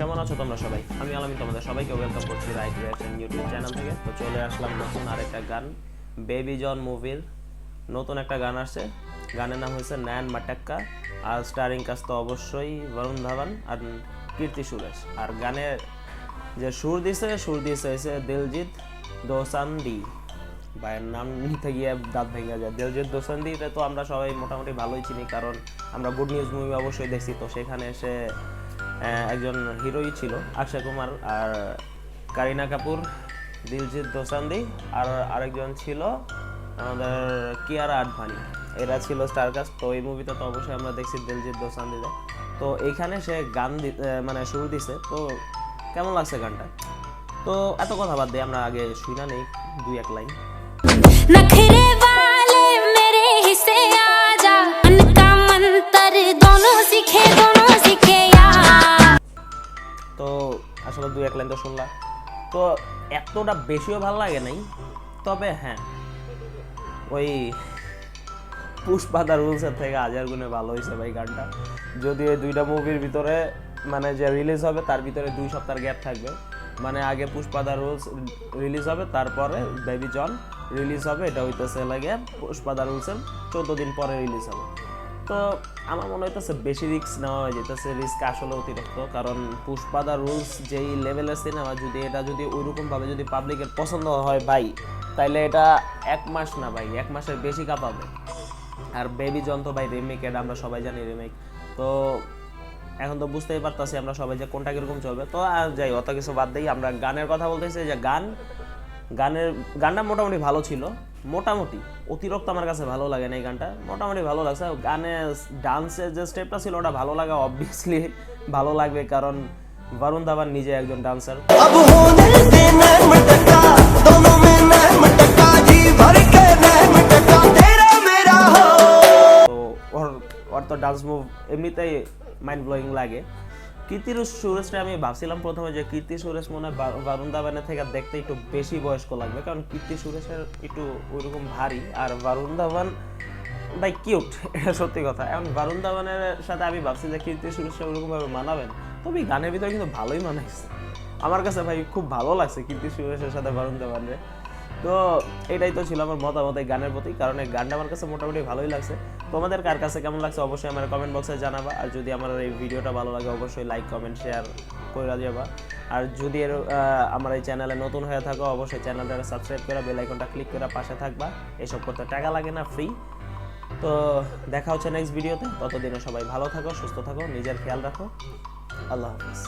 কেমন আছো তোমরা সবাই? আমি আলামিন তোমাদের সবাইকে ওয়েলকাম করছি রাইট ইউটিউব চ্যানেল থেকে। তো চলে আসলাম নতুন আরেকটা গান বেবি জন মুভির নতুন একটা গান আসছে। গানের নাম হয়েছে ন্যান মাটাক্কা আর স্টারিং কাজ তো অবশ্যই বরুণ ধাবান আর কীর্তি সুরেশ। আর গানের যে সুর দিছে, সুর দিয়েছে হয়েছে দিলজিৎ দোসান্দি ভাইয়ের নাম নিতে গিয়ে দাঁত ভেঙে যায়। দিলজিৎ দোসান্দি তো আমরা সবাই মোটামুটি ভালোই চিনি, কারণ আমরা গুড নিউজ মুভি অবশ্যই দেখছি। তো সেখানে এসে একজন হিরোই ছিল, অক্ষয় কুমার, আর কারিনা কাপুর, দিলজিৎ দোসান্দি, আর আরেকজন ছিল আমাদের কিয়ারা আডভানি। এরা ছিল স্টার কাস্ট তো এই মুভিতে তো অবশ্যই আমরা দেখছি দিলজিৎ দোসান্দিতে তো এইখানে সে গান মানে সুর দিছে, তো কেমন লাগছে গানটা? তো এত কথা বাদ দিয়ে আমরা আগে শুই না নেই, দুই এক লাইন। তো আসলে দুই এক লাইন তো শুনলাম। তো এতটা বেশিও ভালো লাগে নাই, তবে হ্যাঁ ওই পুষ্পাদা রুলসের থেকে হাজার গুণে ভালো হয়েছে ভাই গানটা। যদি ওই দুইটা মুভির ভিতরে মানে যে রিলিজ হবে তার ভিতরে দুই সপ্তাহ গ্যাপ থাকবে। মানে আগে পুষ্পাদা রুলস রিলিজ হবে, তারপরে বেবি জন রিলিজ হবে, এটা হইতেছে লাগে পুষ্পাদা রুলসের চোদ্দ দিন পরে রিলিজ হবে। তো আমার মনে হইতেছে বেশি রিস্ক নেওয়া হয়ে যেতেছে রিস্ক আসলে অতিরিক্ত। কারণ পুষ্পাদা রুলস যেই লেভেলের সিনেমা যদি এটা যদি ওইরকম ভাবে যদি পাবলিকের পছন্দ হয় ভাই, তাইলে এটা এক মাস না ভাই, এক মাসের বেশি কাঁপাবে। আর বেবি জন তো ভাই রিমেক এটা আমরা সবাই জানি রিমেক তো এখন তো বুঝতেই পারতাছি আমরা সবাই যে কোনটা কীরকম চলবে। তো আর যাই, অত কিছু বাদ দিই, আমরা গানের কথা বলতেছি, যে গান গানের গানটা মোটামুটি ভালো ছিল। মোটামুটি অতিরিক্ত আমার কাছে ভালো লাগে না এই গানটা। মোটামুটি ভালো লাগছে। গানে ডান্সের যে স্টেপটা ছিল ওটা ভালো লাগা অবভিয়াসলি ভালো লাগবে কারণ বরুণ ধাবান নিজে একজন ডান্সার ওর ওর তো ডান্স মুভ এমনিতেই মাইন্ড ব্লোয়িং লাগে কীর্তি সুরেশটা আমি ভাবছিলাম প্রথমে যে কীর্তি সুরেশ মনে হয় বা- বারুণ ধাবানের থেকে দেখতে একটু বেশি বয়স্ক লাগবে, কারণ কীর্তি সুরেশের একটু ওইরকম ভারী, আর বারুণ ধাবান ভাই কিউট সত্যি কথা। এখন বারুণ ধাবানের সাথে আমি ভাবছি যে কীর্তি সুরেশটা ওরকম ভাবে মানাবেন, তবে গানের ভিতরে কিন্তু ভালোই মানাইছে। আমার কাছে ভাই খুব ভালো লাগছে কীর্তি সুরেশের সাথে বারুণ ধাবানের তো এটাই তো ছিল আমার মতামত এই গানের প্রতি, কারণ এই গানটা আমার কাছে মোটামুটি ভালোই লাগছে। তোমাদের কার কাছে কেমন লাগছে অবশ্যই আমার কমেন্ট বক্সে জানাবা, আর যদি আমার এই ভিডিওটা ভালো লাগে অবশ্যই লাইক কমেন্ট শেয়ার করে যাবা আর যদি এর আমার এই চ্যানেলে নতুন হয়ে থাকো, অবশ্যই চ্যানেলটা সাবস্ক্রাইব করে বেল আইকনটা ক্লিক করে পাশে থাকবা। এসব করতে টাকা লাগে না ফ্রি তো দেখা হচ্ছে নেক্সট ভিডিওতে ততদিনে সবাই ভালো থাকো, সুস্থ থাকো, নিজের খেয়াল রাখো। আল্লাহ হাফিজ।